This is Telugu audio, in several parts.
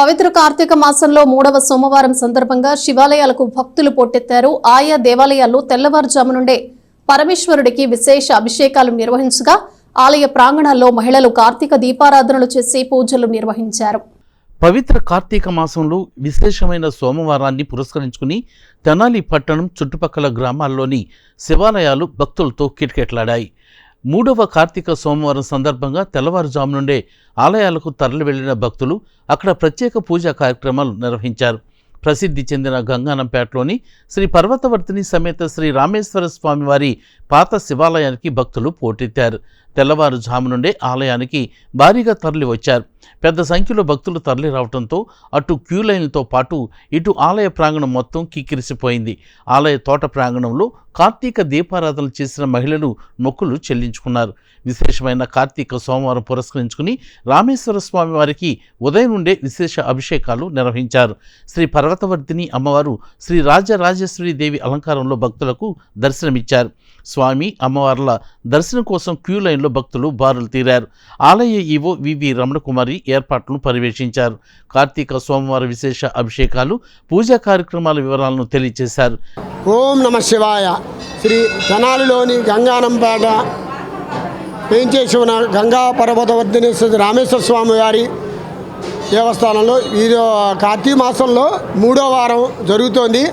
పవిత్ర కార్తీక మాసంలో మూడవ సోమవారం సందర్భంగా శివాలయాలకు భక్తులు పోటెత్తారు. ఆయా దేవాలయాల్లో తెల్లవారుజాము నుండే పరమేశ్వరుడికి విశేష అభిషేకాలు నిర్వహించగా ఆలయ ప్రాంగణాల్లో మహిళలు కార్తీక దీపారాధనలు చేసి పూజలు నిర్వహించారు. పవిత్ర కార్తీక మాసంలో విశేషమైన సోమవారాన్ని పురస్కరించుకుని తెనాలి పట్టణం చుట్టుపక్కల గ్రామాల్లోని శివాలయాలు భక్తులతో కిటకెట్లాడాయి. మూడవ కార్తీక సోమవారం సందర్భంగా తెల్లవారుజాము నుండే ఆలయాలకు తరలి వెళ్ళిన భక్తులు అక్కడ ప్రత్యేక పూజా కార్యక్రమాలు నిర్వహించారు. ప్రసిద్ధి చెందిన గంగానంపేటలోని శ్రీ పర్వతవర్తిని సమేత శ్రీ రామేశ్వర స్వామివారి పాత శివాలయానికి భక్తులు పోటెత్తారు. తెల్లవారుజాము నుండే ఆలయానికి భారీగా తరలి వచ్చారు. పెద్ద సంఖ్యలో భక్తులు తరలి రావడంతో అటు క్యూ లైన్లతో పాటు ఇటు ఆలయ ప్రాంగణం మొత్తం కిక్కిరిసిపోయింది. ఆలయ తోట ప్రాంగణంలో కార్తీక దీపారాధన చేసిన మహిళలు మొక్కులు చెల్లించుకున్నారు. విశేషమైన కార్తీక సోమవారం పురస్కరించుకుని రామేశ్వర స్వామి వారికి ఉదయం నుండే విశేష అభిషేకాలు నిర్వహించారు. శ్రీ పర్వతవర్ధిని అమ్మవారు శ్రీ రాజరాజేశ్వరి దేవి అలంకారంలో భక్తులకు దర్శనమిచ్చారు. స్వామి అమ్మవార్ల దర్శనం కోసం క్యూ లైన్ లైన్లో భక్తులు బారులు తీరారు. ఆలయ ఈవో వివి రమణకుమారి ఏర్పాట్లను పర్యవేక్షించారు. కార్తీక సోమవార విశేష అభిషేకాలు పూజా కార్యక్రమాల వివరాలను తెలియజేశారు. ఓం నమ శివాయ. శ్రీ తెనాలిలోని గంగానంపేట వేంచేసి ఉన్న గంగా పర్వతవర్ధిని శ్రీ రామేశ్వర స్వామి వారి దేవస్థానంలో ఈ కార్తీక మాసంలో మూడో వారం జరుగుతోంది.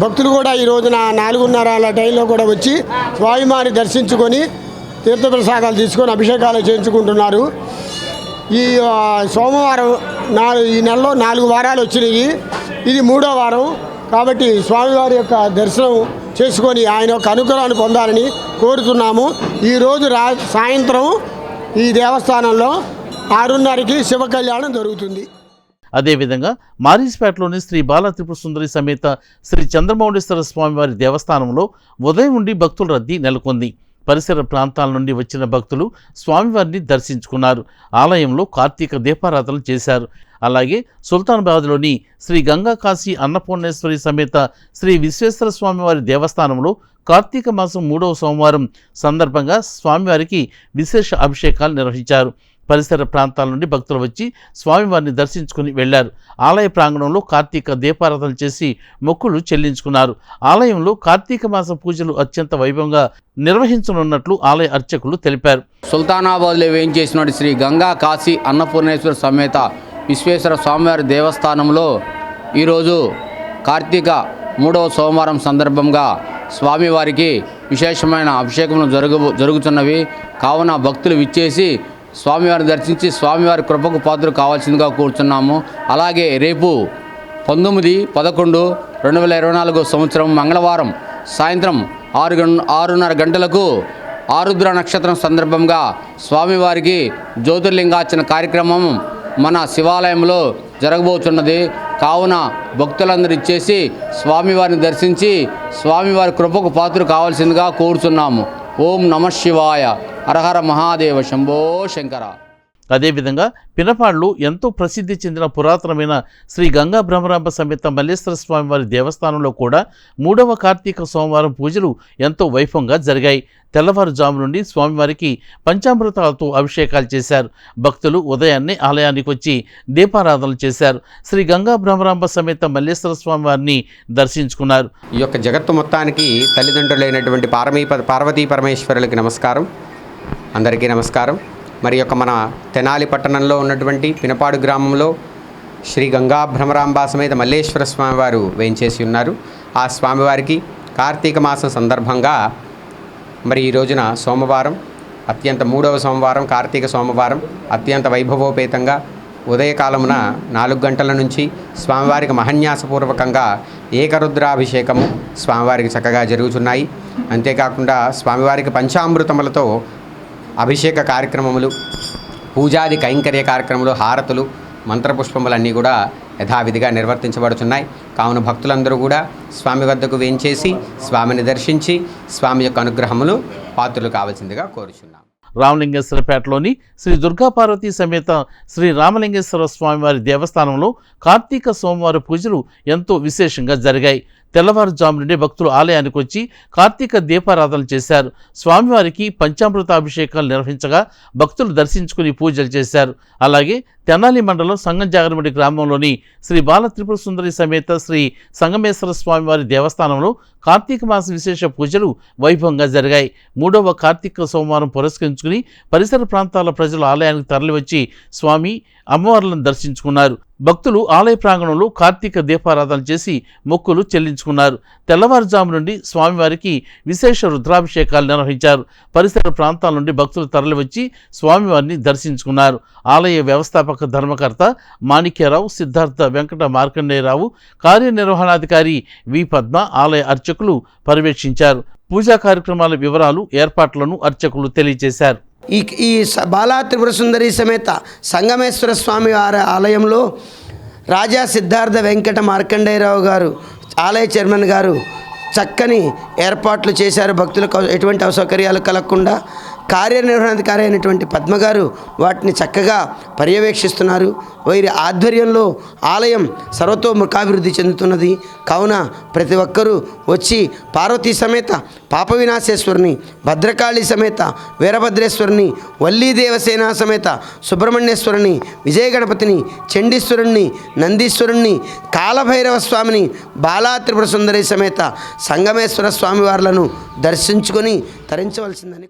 భక్తులు కూడా ఈ రోజున నాలుగున్నర టైంలో కూడా వచ్చి స్వామివారిని దర్శించుకొని తీర్థప్రసాదాలు తీసుకొని అభిషేకాలు చేయించుకుంటున్నారు. ఈ సోమవారం నాలుగు ఈ నెలలో నాలుగు వారాలు వచ్చినాయి. ఇది మూడో వారం. కాబట్టి స్వామివారి యొక్క దర్శనం చేసుకొని ఆయన యొక్క అనుగ్రహాన్ని పొందాలని కోరుతున్నాము. ఈరోజు రా సాయంత్రం ఈ దేవస్థానంలో ఆరున్నరకి శివ కళ్యాణం జరుగుతుంది. అదేవిధంగా మారీస్పేటలోని శ్రీ బాల త్రిపుర సుందరి సమేత శ్రీ చంద్రమౌళేశ్వర స్వామివారి దేవస్థానంలో ఉదయం నుండి భక్తుల రద్దీ నెలకొంది. పరిసర ప్రాంతాల నుండి వచ్చిన భక్తులు స్వామివారిని దర్శించుకున్నారు. ఆలయంలో కార్తీక దీపారాధనలు చేశారు. అలాగే సుల్తానాబాద్లోని శ్రీ గంగా కాశీ అన్నపూర్ణేశ్వరి సమేత శ్రీ విశ్వేశ్వర స్వామివారి దేవస్థానంలో కార్తీక మాసం మూడవ సోమవారం సందర్భంగా స్వామివారికి విశేష అభిషేకాలు నిర్వహించారు. పరిసర ప్రాంతాల నుండి భక్తులు వచ్చి స్వామివారిని దర్శించుకుని వెళ్ళారు ఆలయ ప్రాంగణంలో కార్తీక దీపారాధన చేసి మొక్కులు చెల్లించుకున్నారు. ఆలయంలో కార్తీక మాస పూజలు అత్యంత వైభవంగా నిర్వహించనున్నట్లు ఆలయ అర్చకులు తెలిపారు. సుల్తానాబాద్లో వేయించేసినటువంటి శ్రీ గంగా కాశీ అన్నపూర్ణేశ్వర సమేత విశ్వేశ్వర స్వామివారి దేవస్థానంలో ఈరోజు కార్తీక మూడవ సోమవారం సందర్భంగా స్వామివారికి విశేషమైన అభిషేకములు జరుగు జరుగుతున్నవి. కావున భక్తులు విచ్చేసి స్వామివారిని దర్శించి స్వామివారి కృపకు పాత్రలు కావాల్సిందిగా కూర్చున్నాము. అలాగే రేపు పంతొమ్మిది పదకొండు రెండు వేల ఇరవై నాలుగు సంవత్సరం మంగళవారం సాయంత్రం ఆరు గం ఆరున్నర గంటలకు ఆరుద్ర నక్షత్రం సందర్భంగా స్వామివారికి జ్యోతిర్లింగార్చన కార్యక్రమం మన శివాలయంలో జరగబోతున్నది. కావున భక్తులందరూ ఇచ్చేసి స్వామివారిని దర్శించి స్వామివారి కృపకు పాత్ర కావాల్సిందిగా కోరుతున్నాము ఓం నమ శివాయ. హరహర మహాదేవ శంభో శంకర. అదేవిధంగా పినపాడులో ఎంతో ప్రసిద్ధి చెందిన పురాతనమైన శ్రీ గంగా బ్రహ్మరాంబ సమేత మల్లేశ్వర స్వామివారి దేవస్థానంలో కూడా మూడవ కార్తీక సోమవారం పూజలు ఎంతో వైభవంగా జరిగాయి. తెల్లవారుజాము నుండి స్వామివారికి పంచామృతాలతో అభిషేకాలు చేశారు. భక్తులు ఉదయాన్నే ఆలయానికి వచ్చి దీపారాధనలు చేశారు. శ్రీ గంగా బ్రహ్మరాంబ సమేత మల్లేశ్వర స్వామివారిని దర్శించుకున్నారు. ఈ యొక్క జగత్తు మొత్తానికి తల్లిదండ్రులైనటువంటి పారమీ పార్వతీ పరమేశ్వరులకి నమస్కారం. అందరికీ నమస్కారం. మరి యొక్క మన తెనాలి పట్టణంలో ఉన్నటువంటి పినపాడు గ్రామంలో శ్రీ గంగా భ్రమరాంబ సమేత మల్లేశ్వర స్వామివారు వేయించేసి ఉన్నారు. ఆ స్వామివారికి కార్తీక మాసం సందర్భంగా మరి ఈ రోజున సోమవారం అత్యంత మూడవ సోమవారం కార్తీక సోమవారం అత్యంత వైభవోపేతంగా ఉదయకాలమున నాలుగు గంటల నుంచి స్వామివారికి మహన్యాసపూర్వకంగా ఏకరుద్రాభిషేకము స్వామివారికి చక్కగా జరుగుతున్నాయి అంతేకాకుండా స్వామివారికి పంచామృతములతో అభిషేక కార్యక్రమములు పూజాది కైంకర్య కార్యక్రమాలు హారతులు మంత్రపుష్పములన్నీ కూడా యథావిధిగా నిర్వర్తించబడుతున్నాయి కావున భక్తులందరూ కూడా స్వామి వద్దకు వేంచేసి స్వామిని దర్శించి స్వామి యొక్క అనుగ్రహములు పాత్రలు కావాల్సిందిగా కోరుచున్నాం. రామలింగేశ్వరపేటలోని శ్రీ దుర్గాపార్వతి సమేత శ్రీ రామలింగేశ్వర స్వామివారి దేవస్థానంలో కార్తీక సోమవార పూజలు ఎంతో విశేషంగా జరిగాయి. తెల్లవారుజాము నుండి భక్తులు ఆలయానికి వచ్చి కార్తీక దీపారాధన చేశారు. స్వామివారికి పంచామృతాభిషేకాలు నిర్వహించగా భక్తులు దర్శించుకుని పూజలు చేశారు. అలాగే తెనాలి మండలం సంగంజాగరమిడి గ్రామంలోని శ్రీ బాల త్రిపుర సుందరి సమేత శ్రీ సంగమేశ్వర స్వామివారి దేవస్థానంలో కార్తీక మాస విశేష పూజలు వైభవంగా జరిగాయి. మూడవ కార్తీక సోమవారం పురస్కరించుకుని పరిసర ప్రాంతాల ప్రజలు ఆలయానికి తరలివచ్చి స్వామి అమ్మవార్లను దర్శించుకున్నారు. భక్తులు ఆలయ ప్రాంగణంలో కార్తీక దీపారాధన చేసి మొక్కులు చెల్లించుకున్నారు. తెల్లవారుజాము నుండి స్వామివారికి విశేష రుద్రాభిషేకాలు నిర్వహించారు. పరిసర ప్రాంతాల నుండి భక్తులు తరలివచ్చి స్వామివారిని దర్శించుకున్నారు. ఆలయ వ్యవస్థాపక ధర్మకర్త మాణిక్యరావు సిద్ధార్థ వెంకట మార్కండేయరావు కార్యనిర్వహణాధికారి వి పద్మ ఆలయ అర్చకులు పర్యవేక్షించారు. పూజా కార్యక్రమాల వివరాలు ఏర్పాట్లను అర్చకులు తెలియజేశారు. ఈ ఈ బాలా త్రిపుర సుందరి సమేత సంగమేశ్వర స్వామి వారి ఆలయంలో రాజా సిద్ధార్థ వెంకట మార్కండేయరావు గారు ఆలయ చైర్మన్ గారు చక్కని ఏర్పాట్లు చేశారు. భక్తులకు ఎటువంటి అసౌకర్యాలు కలగకుండా కార్యనిర్వహణాధికారి అయినటువంటి పద్మగారు వాటిని చక్కగా పర్యవేక్షిస్తున్నారు. వీరి ఆధ్వర్యంలో ఆలయం సర్వతోముఖాభివృద్ధి చెందుతున్నది. కావున ప్రతి ఒక్కరూ వచ్చి పార్వతీ సమేత పాప వినాశేశ్వరిని భద్రకాళి సమేత వీరభద్రేశ్వరుని వల్లీ దేవసేన సమేత సుబ్రహ్మణ్యేశ్వరుని విజయ గణపతిని చండీశ్వరుణ్ణి నందీశ్వరుణ్ణి కాలభైరవ స్వామిని బాలా త్రిపుర సుందరి సమేత సంగమేశ్వర స్వామివార్లను దర్శించుకొని తరించవలసిందని